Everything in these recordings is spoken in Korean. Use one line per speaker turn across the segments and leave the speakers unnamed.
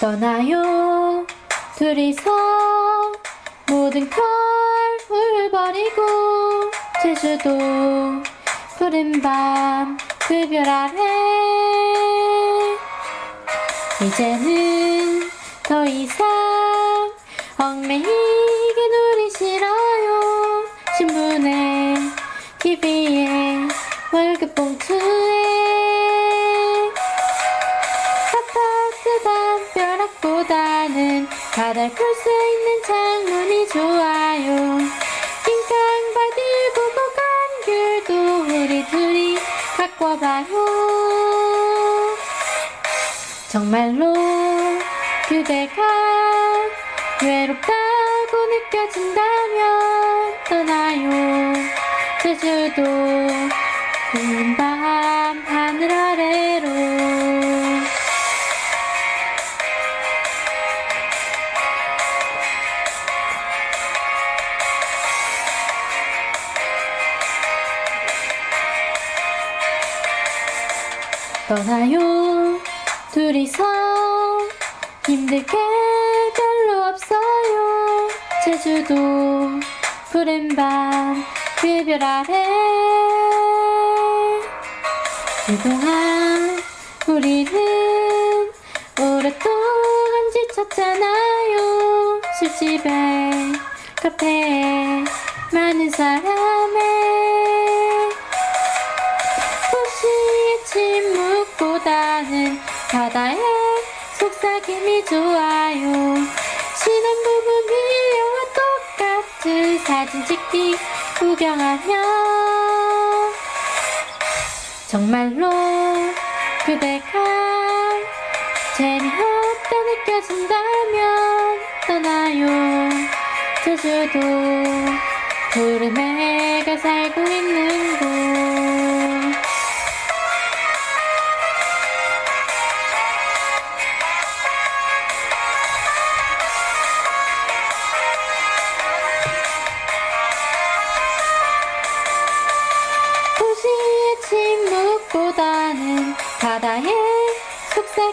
떠나요. 둘이서 모든 걸 버리고 제주도 푸른 밤 그 별 아래 이제는 더 이상 얽매이게 놀이 싫어요. 신문에 TV에 월급 봉투 담벼락보다는 바다를 볼 수 있는 창문이 좋아요. 낑깡바들 보고 간 귤도 우리 둘이 와봐요. 정말로 그대가 외롭다고 느껴진다면 떠나요. 제주도 푸른 밤 하늘 아래로 떠나요? 둘이서 힘들 게 별로 없어요. 제주도 푸른 밤 그별 아래. 그동안 우리는 오랫동안 지쳤잖아요. 술집에 카페에 많은 사람에 도시의 보다는 바다의 속삭임이 좋아요. 신혼부부 밀려와 똑같은 사진 찍기 구경하며 정말로 그대가 재미없다 느껴진다면 떠나요. 제주도 애가 살고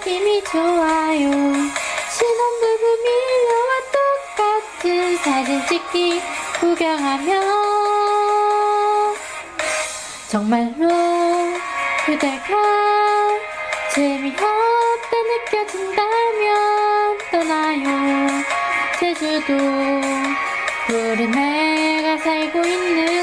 속삭임이 좋아요. 신혼부부 밀려와 똑같은 사진 찍기 구경하며 정말로 그대가 재미없다 느껴진다면 떠나요. 제주도 애가 살고 있는 곳